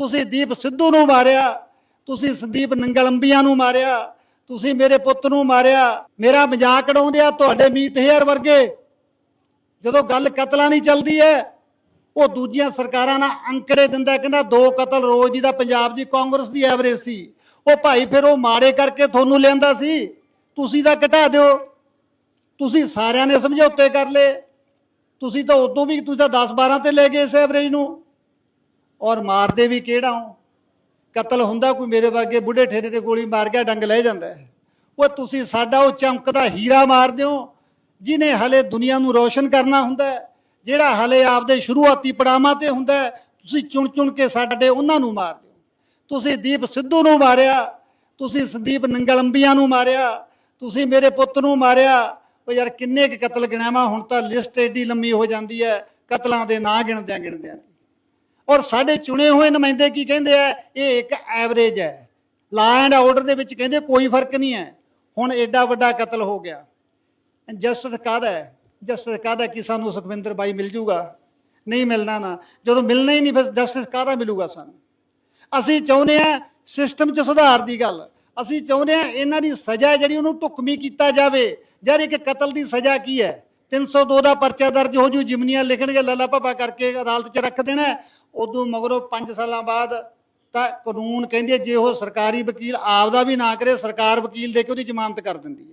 ਤੁਸੀਂ ਦੀਪ ਸਿੱਧੂ ਨੂੰ ਮਾਰਿਆ, ਤੁਸੀਂ ਸੰਦੀਪ ਨੰਗਲੰਬੀਆਂ ਨੂੰ ਮਾਰਿਆ, ਤੁਸੀਂ ਮੇਰੇ ਪੁੱਤ ਨੂੰ ਮਾਰਿਆ, ਮੇਰਾ ਮਜ਼ਾਕ ਉਡਾਉਂਦੇ ਆ ਤੁਹਾਡੇ ਮੀਤ ਹੇਅਰ ਵਰਗੇ। ਜਦੋਂ ਗੱਲ ਕਤਲਾਂ ਨਹੀਂ ਚੱਲਦੀ ਹੈ ਉਹ ਦੂਜੀਆਂ ਸਰਕਾਰਾਂ ਨਾਲ ਅੰਕੜੇ ਦਿੰਦਾ, ਕਹਿੰਦਾ ਦੋ ਕਤਲ ਰੋਜ਼ ਦੀ ਦਾ ਪੰਜਾਬ ਦੀ, ਕਾਂਗਰਸ ਦੀ ਐਵਰੇਜ ਸੀ। ਉਹ ਭਾਈ ਫਿਰ ਉਹ ਮਾੜੇ ਕਰਕੇ ਤੁਹਾਨੂੰ ਲਿਆਂਦਾ ਸੀ, ਤੁਸੀਂ ਤਾਂ ਘਟਾ ਦਿਓ। ਤੁਸੀਂ ਸਾਰਿਆਂ ਨੇ ਸਮਝੌਤੇ ਕਰ ਲਏ। ਤੁਸੀਂ ਤਾਂ ਉਦੋਂ ਵੀ, ਤੁਸੀਂ ਤਾਂ 10 12 ਤੇ ਲੈ ਗਏ ਇਸ ਐਵਰੇਜ ਨੂੰ। ਔਰ ਮਾਰਦੇ ਵੀ ਕਿਹੜਾ ਹੋ ਕਤਲ ਹੁੰਦਾ ਕੋਈ ਮੇਰੇ ਵਰਗੇ ਬੁੱਢੇ ਠੇਰੇ ਤੇ ਗੋਲੀ ਮਾਰ ਗਿਆ, ਡੰਗ ਲੈ ਜਾਂਦਾ ਹੈ। ਉਹ ਤੁਸੀਂ ਸਾਡਾ ਉਹ ਚਮਕਦਾ ਹੀਰਾ ਮਾਰ ਦਿਓ, ਜਿਨੇ ਹਲੇ ਦੁਨੀਆ ਨੂੰ ਰੋਸ਼ਨ ਕਰਨਾ ਹੁੰਦਾ ਜਿਹੜਾ ਹਲੇ ਆਪਦੇ ਸ਼ੁਰੂਆਤੀ ਪੜਾਵਾਂ ਤੇ ਹੁੰਦਾ ਤੁਸੀਂ ਚੁਣ ਚੁਣ ਕੇ ਸਾਡੇ ਉਹਨਾਂ ਨੂੰ ਮਾਰ ਦਿਓ। ਤੁਸੀਂ ਦੀਪ ਸਿੱਧੂ ਨੂੰ ਮਾਰਿਆ, ਤੁਸੀਂ ਸੰਦੀਪ ਨੰਗਲੰਬੀਆਂ ਨੂੰ ਮਾਰਿਆ, ਤੁਸੀਂ ਮੇਰੇ ਪੁੱਤ ਨੂੰ ਮਾਰਿਆ। ਉਹ ਯਾਰ ਕਿੰਨੇ ਕੁ ਕਤਲ ਗਿਣਾਵਾਂ ਹੁਣ ਤਾਂ ਲਿਸਟ ਏਡੀ ਲੰਮੀ ਹੋ ਜਾਂਦੀ ਹੈ, ਕਤਲਾਂ ਦੇ ਨਾਂ ਗਿਣਦਿਆਂ ਗਿਣਦਿਆਂ। ਔਰ ਸਾਡੇ ਚੁਣੇ ਹੋਏ ਨੁਮਾਇੰਦੇ ਕੀ ਕਹਿੰਦੇ ਆ? ਇਹ ਇੱਕ ਐਵਰੇਜ ਹੈ। ਲਾ ਐਂਡ ਆਰਡਰ ਦੇ ਵਿੱਚ ਕਹਿੰਦੇ ਕੋਈ ਫ਼ਰਕ ਨਹੀਂ ਹੈ। ਹੁਣ ਐਡਾ ਵੱਡਾ ਕਤਲ ਹੋ ਗਿਆ। ਜਸਟਿਸ ਕਾਹਦਾ ਹੈ? ਜਸਟਿਸ ਕਾਹਦਾ ਕਿ ਸਾਨੂੰ ਸੁਖਵਿੰਦਰ ਬਾਈ ਮਿਲ ਜੂਗਾ? ਨਹੀਂ ਮਿਲਣਾ ਨਾ। ਜਦੋਂ ਮਿਲਣਾ ਹੀ ਨਹੀਂ, ਫਿਰ ਜਸਟਿਸ ਕਾਹਦਾ ਮਿਲੂਗਾ ਸਾਨੂੰ? ਅਸੀਂ ਚਾਹੁੰਦੇ ਆ ਸਿਸਟਮ 'ਚ ਸੁਧਾਰ ਦੀ ਗੱਲ। ਅਸੀਂ ਚਾਹੁੰਦੇ ਆ ਇਹਨਾਂ ਦੀ ਸਜ਼ਾ ਜਿਹੜੀ ਉਹਨੂੰ ਢੁਕਵੀਂ ਕੀਤਾ ਜਾਵੇ। ਯਾਰ ਇੱਕ ਕਤਲ ਦੀ ਸਜ਼ਾ ਕੀ ਹੈ? 302 ਦਾ ਪਰਚਾ ਦਰਜ ਹੋ ਜੂ, ਜਿਮਨੀਆਂ ਲਿਖਣਗੇ, ਲੱਲਾ ਭੱਬਾ ਕਰਕੇ ਅਦਾਲਤ 'ਚ ਰੱਖ ਦੇਣਾ ਉਦੋਂ ਮਗਰੋਂ 5 ਸਾਲਾਂ ਬਾਅਦ ਤਾਂ ਕਾਨੂੰਨ ਕਹਿੰਦੇ ਜੇ ਉਹ ਸਰਕਾਰੀ ਵਕੀਲ ਆਪਦਾ ਵੀ ਨਾ ਕਰੇ, ਸਰਕਾਰ ਵਕੀਲ ਦੇ ਕੇ ਉਹਦੀ ਜ਼ਮਾਨਤ ਕਰ ਦਿੰਦੀ ਹੈ।